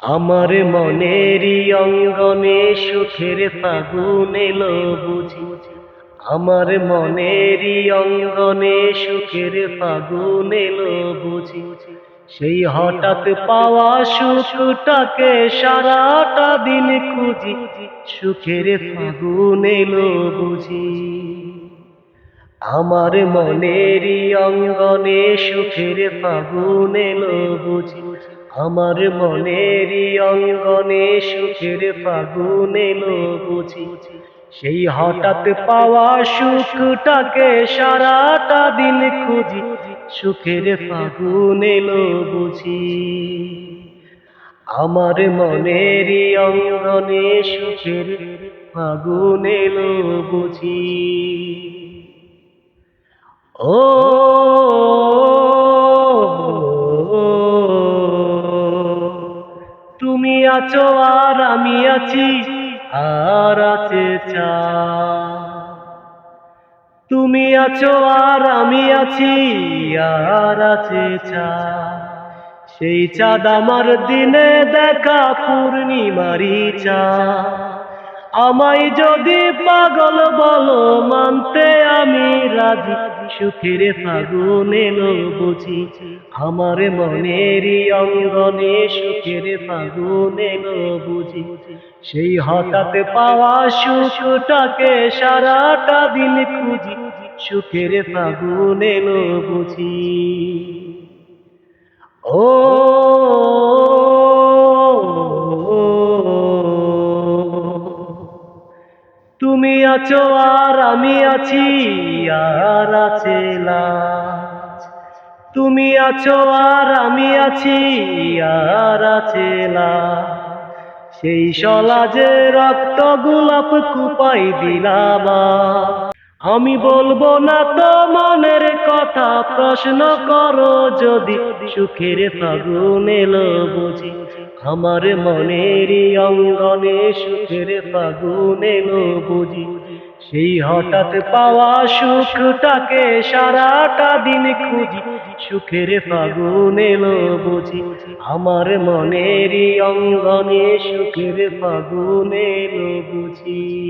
আমার মনেরই অঙ্গনে সুখের ফাগুন এলো বুঝি আমার মনেরই অঙ্গনে সুখের ফাগুন এলো বুঝি সেই হঠাৎ পাওয়া সুখটাকে সারাটা দিন খুঁজি, সুখের ফাগুন এলো বুঝি আমার মনেরই অঙ্গনে সুখের ফাগুন এলো বুঝি আমার মনেরই অঙ্গনে সুখের ফাগুন এলো বুঝি। সেই হঠাৎ পাওয়া সুখটাকে সারাটা দিন খুঁজি, সুখের ফাগুন এলো বুঝি। আমার মনেরই অঙ্গনে সুখের ফাগুন এলো বুঝি। ও আছো আর আমি আছি, আর আছে চা। তুমি আছো আর আমি আছি, আর আছে চা। সেই চাঁদ আমার দিনে দেখা পূর্ণিমারি চা। আমায় যদি পাগল বলো, মানতে আমি রাজি। সুখের ফাগুন এলো বুঝি, আমার মনেরই অঙ্গনে সুখের ফাগুন এলো বুঝি। সেই হঠাৎ পাওয়া সুখটাকে সারাটা দিন খুঁজি, সুখের ফাগুন এলো বুঝি। ও তুমি আছো আর আমি আছি আর আছে লাজ তুমি আছো আর আমি আছি আর আছে লাজ সেই সলাজে রক্ত গোলাপ কুপাই দিলাম। আমি বলব না তো মনের কথা, প্রশ্ন করো যদি সুখের ফাগুন এলো বুঝি। আমার মনেরই অঙ্গনে সুখের ফাগুন এলো বুঝি। সেই হঠাৎ পাওয়া সুখটাকে সারাটা দিন খুঁজি। সুখের ফাগুন এলো বুঝি। আমার মনের অঙ্গনে সুখের ফাগুন এলো বুঝি।